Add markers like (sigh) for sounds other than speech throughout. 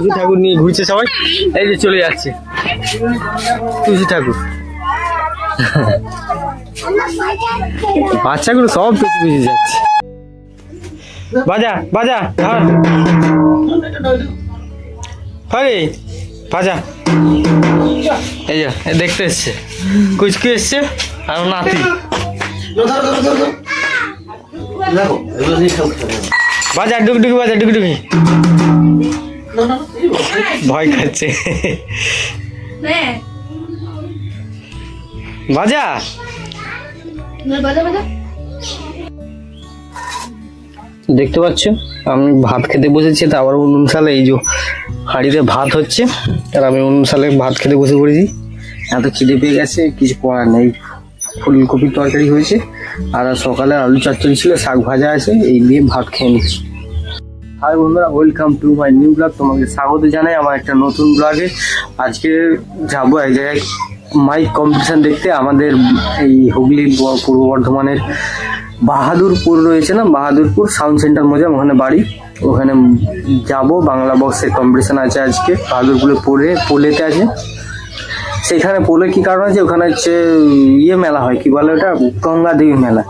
তুলসী ঠাকুর নিয়ে ঘুরছে সবাই। এই যে চলে যাচ্ছে। তুলসী ঠাকুর। বাচ্চাগুলো সব পিছু পিছু যাচ্ছে। বাজা বাজা হরে বাজা। এই যে দেখতে এসছে। কুচকু এসছে, আর নাতি। বাজা ডুকডুকি বাজা ডুকডুকি ভয় খাচ্ছে। বাজা। দেখতে পাচ্ছ? আমি ভাত খেতে বসেছি তা আবার উনুন সালে এই যে হাঁড়িতে ভাত হচ্ছে আর আমি উনুন সালে ভাত খেতে বসে পড়েছি। এত খিদে পেয়ে গেছে কিছু করার নেই। ফুলকপির তরকারি হয়েছে আর সকালে আলু চচ্চড়ি ছিল শাক ভাজা আছে এই দিয়ে ভাত খেয়ে নিচ্ছি। হাই বন্ধুরা welcome to my new blog তোমাকে স্বাগত জানাই আমার একটা নতুন ব্লগে আজকে যাব এক জায়গায় মাইক কম্পিটিশান দেখতে। আমাদের এই হুগলি পূর্ব বর্ধমানের বাহাদুরপুর রয়েছে না? বাহাদুরপুর সাউন্ড সেন্টার মজা ওখানে বাড়ি। ওখানে যাব, বাংলা বক্সের কম্পিটিশান আছে আজকে। বাহাদুরপুরে পড়ে, পোলেতে আছে। সেখানে পোলে কি কারণ আছে? ওখানে হচ্ছে ইয়ে মেলা হয়, কি বলে ওটা? গঙ্গা দেবী মেলা।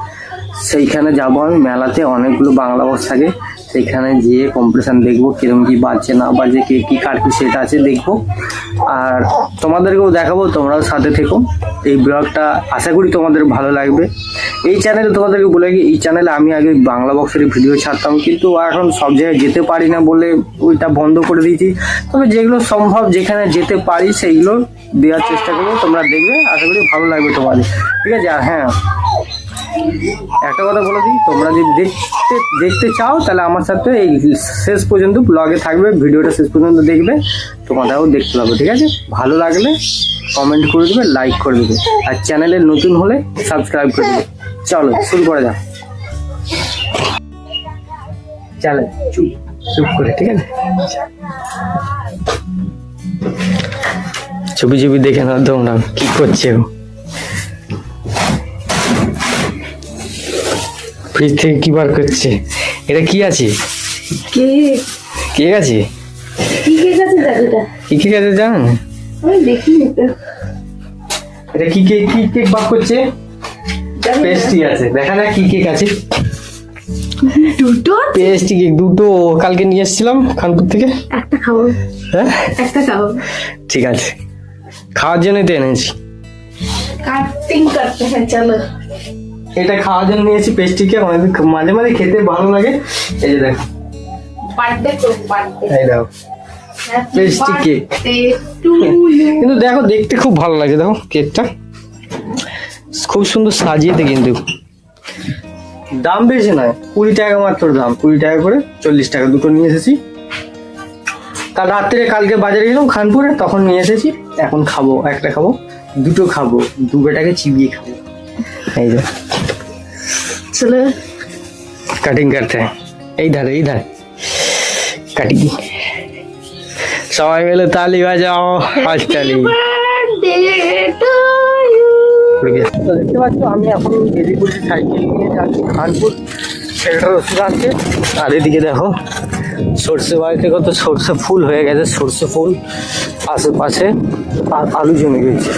সেইখানে যাব আমি, মেলাতে অনেকগুলো বাংলা বক্স থাকে। সেইখানে গিয়ে কম্পিটিশান দেখব কীরকম কি বাজছে, না বাজছে, কে কি কার কি সেটা আছে দেখব। আর তোমাদেরকেও দেখাবো, তোমরাও সাথে থেকো। এই ব্লগটা আশা করি তোমাদের ভালো লাগবে। এই চ্যানেলে তোমাদেরকে বলে রাখি, এই চ্যানেলে আমি আগে বাংলা বক্সের ভিডিও ছাড়তাম, কিন্তু এখন সব জায়গায় যেতে পারি না বলে ওইটা বন্ধ করে দিয়েছি। তবে যেগুলো সম্ভব যেখানে যেতে পারি, সেইগুলো দেওয়ার চেষ্টা করব। তোমরা দেখবে, আশা করি ভালো লাগবে তোমাদের। ঠিক আছে, আর হ্যাঁ একটা কথা বলে দিই, তোমরা যদি দেখতে দেখতে চাও, তাহলে আমার সাথে এই শেষ পর্যন্ত ব্লগে থাকবে, ভিডিওটা শেষ পর্যন্ত দেখবে, তোমাদেরও দেখতে পাবে, ঠিক আছে? ভালো লাগলে কমেন্ট করে দেবে লাইক করে দেবে, আর চ্যানেলে নতুন হলে সাবস্ক্রাইব করে দেবে। চলো, শুরু করা যাক। চলো, চুপ চুপ করে, ঠিক আছে? চুপি চুপি দেখে নাও তোমরা কি করছে ফ্রিজ থেকে কি বার করছে? এটা কি আছে? কে কে আছে? কি কেক আছে দাদুটা কি কেক আছে জানো? আমি দেখিনি তো এটা কি কেক কি কেক বার করছে। পেস্ট্রি আছে। দেখা না কি কেক আছে। দুটো? পেস্ট্রি কেক দুটো। কালকে নিয়ে এসেছিলাম খানপুর থেকে। একটা খাব। হ্যাঁ? একটা খাব। ঠিক আছে। খাওয়ার জন্যই তো এনেছি। কাটিং করতে হ্যাঁ চলো। এটা খাওয়ার জন্য নিয়েছি পেস্ট্রি কেক অনেক মাঝে মাঝে খেতে ভালো লাগে। এই যে দেখো। এই দেখো. টু ইউ কিন্তু দেখো দেখতে খুব ভালো লাগে দেখো কেকটা খুব সুন্দর সাজিয়েতে কিন্তু। দাম বেশি নয় কুড়ি টাকা মাত্র দাম। কুড়ি টাকা করে চল্লিশ টাকা দুটো নিয়ে এসেছি। কাল রাত্রে কালকে বাজারে গেলাম খানপুরে তখন নিয়ে এসেছি। এখন খাব একটা খাব দুটো খাব দু বেটাকে চিবিয়ে খাব। এই যে। চলো। কাটিং করতে। हैं। এই ধারে এই ধারে। কাটিং সবাই মিলে তালি বাজাও। আজ তালি। দেখতে পাচ্ছ আমি এখন পড়ছি সাইকেল নিয়ে যাচ্ছি খানপুর। সেটার ওষুধ আনতে আর এদিকে দেখো সর্ষে বাড়িতে কত সর্ষে ফুল হয়ে গেছে সর্ষে ফুল। আশেপাশে আর আলু জমে গেছে।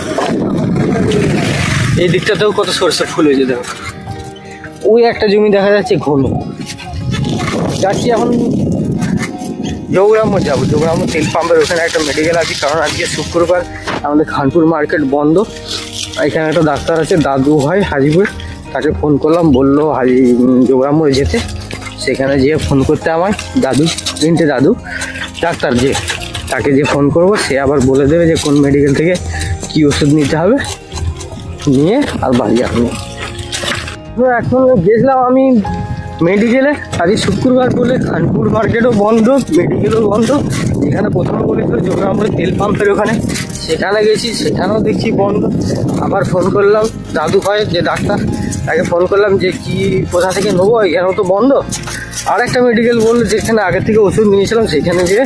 এই দিকটাতেও কত সর্ষে ফুল হয়েছে, দেখো। ওই একটা জমি দেখা যাচ্ছে ঘন। যাচ্ছি এখন জৌরামো যাব। জৌরামো তেল পাম্পের ওখানে একটা মেডিকেল আছে, কারণ আজকে শুক্রবার আমাদের খানপুর মার্কেট বন্ধ। এখানে একটা ডাক্তার আছে, দাদু হয় হাজিপুর। তাকে ফোন করলাম, বলল, হাজি জোগ্রামোড় যেতে। সেখানে যেয়ে ফোন করতে আমায়, দাদু, তিনটে দাদু, ডাক্তার যে, তাকে যে ফোন করব, সে আবার বলে দেবে যে, কোন মেডিকেল থেকে কি ওষুধ নিতে হবে। নিয়ে আর বাড়ি আসব। তো এখন গেছিলাম আমি মেডিকেলে আজকে শুক্রবার বলে খানপুর মার্কেটও বন্ধ মেডিকেলও বন্ধ। যেখানে প্রথমে বলেছিল জোগ্রামপুরে তেল পাম্পের ওখানে। সেখানে গেছি, সেখানেও দেখছি বন্ধ। আবার ফোন করলাম, দাদু হয় যে ডাক্তার, তাকে ফোন করলাম যে কি, কোথা থেকে নেব? এখানেও তো বন্ধ। আর একটা মেডিকেল বলল যেখানে আগে থেকে ওষুধ নিয়েছিলাম, সেখানে গিয়ে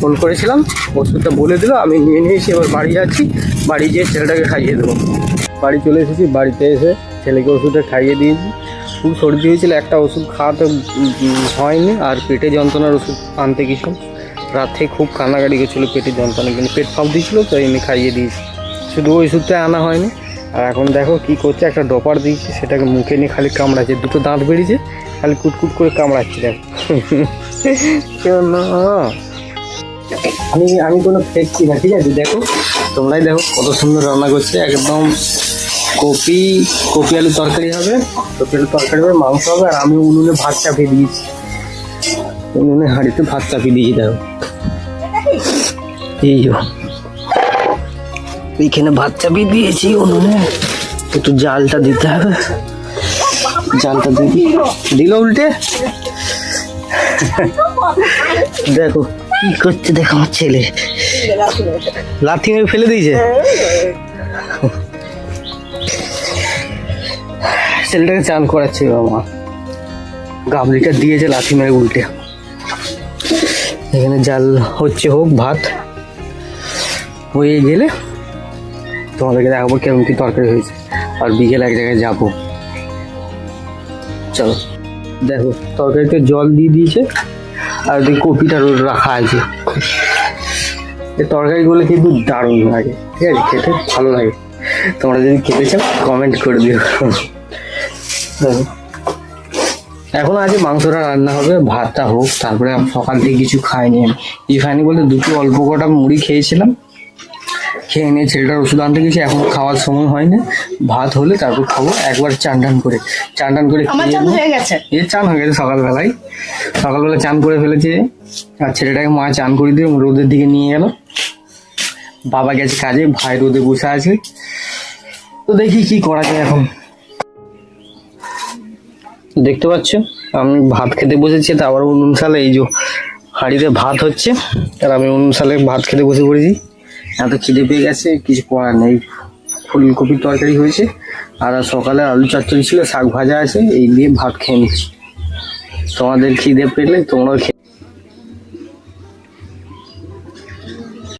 ফোন করেছিলাম। ওষুধটা বলে দিল, আমি নিয়ে নিয়েছি, এবার বাড়ি যাচ্ছি। বাড়ি গিয়ে ছেলেটাকে খাইয়ে দেবো। বাড়ি চলে এসেছি, বাড়িতে এসে ছেলেকে ওষুধটা খাইয়ে দিয়েছি। খুব সর্দি হয়েছিল, একটা ওষুধ খাওয়াতে হয়নি, আর পেটে যন্ত্রণার ওষুধ আনতে কিছু। রাতে খুব কান্নাকাটি গেছিল পেটে যন্ত্রণা কিন্তু পেট ফাঁপ দিয়েছিলো তো এমনি খাইয়ে দিয়েছি। শুধু ওই ওষুধটা আনা হয়নি। আর এখন দেখো কি করছে, একটা ডপার দিয়েছে, সেটাকে মুখে নিয়ে খালি কামড়াচ্ছে। দুটো দাঁত বেরিয়েছে, খালি কুটকুট করে কামড়াচ্ছে দেখো। (laughs) কেন? না আমি আমি কোনো ফেকছি না ঠিক আছে? দেখো তোমরাই দেখো কত সুন্দর রান্না করছে। একদম কপি কপি আলু তরকারি হবে কপি আলু তরকারি হবে মাংস হবে আর আমি উনুনে ভাত চাপিয়ে দিয়েছি। উনুনে হাঁড়িতে ভাত চাপিয়ে দিয়েছি দেখো। এই এইখানে ভাত চাপিয়ে দিয়েছি উনুনে। একটু জালটা দিতে হবে। জালটা দিবি দিল উল্টে? (laughs) দেখো কি করছে দেখো আমার ছেলে? লাথি মেরে ফেলে দিয়েছে। ছেলেটাকে চান করাচ্ছে বাবা গাবলিটা দিয়েছে লাথি মেরে উল্টে। এখানে জাল হচ্ছে হোক, ভাত। হয়ে গেলে তোমাদেরকে দেখাবো কেমন কি তরকারি হয়েছে। আর বিকেল এক জায়গায় যাব। চলো। দেখো, তরকারিতে জল দিয়ে দিয়েছে। আর ওই কপিটা রাখা আছে। এই তরকারিগুলো কিন্তু দারুণ লাগে, ঠিক আছে? খেতে ভালো লাগে। তোমরা যদি খেতে চাও কমেন্ট করে দিও। এখন আজকে মাংসটা রান্না হবে, ভাতটা হোক, তারপরে সকাল থেকে কিছু খাইনি আমি। কিছু খাইনি বলতে দুটো অল্প কটা মুড়ি খেয়েছিলাম খেয়ে নিয়ে ছেলেটার ওষুধ আনতে গেছি এখন খাওয়ার সময় হয় না ভাত হলে তারপর খাব একবার চান টান করে। চান টান করে এ চান হয়ে গেছে সকালবেলায়। সকালবেলা চান করে ফেলেছে। আর ছেলেটাকে মা চান করে দিয়ে রোদের দিকে নিয়ে গেল। বাবা গেছে কাজে ভাই রোদে বসে আছে। তো দেখি কি করা যায় এখন। দেখতে পাচ্ছ? আমি ভাত খেতে বসেছি তা আবার উনুন সালে এই যে হাঁড়িতে ভাত হচ্ছে। আর আমি উনুন সালে ভাত খেতে বসে পড়েছি। এত খিদে পেয়ে গেছে, কিছু করার নেই। ফুলকপির তরকারি হয়েছে, আর সকালে আলু চচ্চড়ি ছিল, শাক ভাজা আছে, এই দিয়ে ভাত খেয়ে নিচ্ছি। তোমাদের খিদে পেলে তোমরাও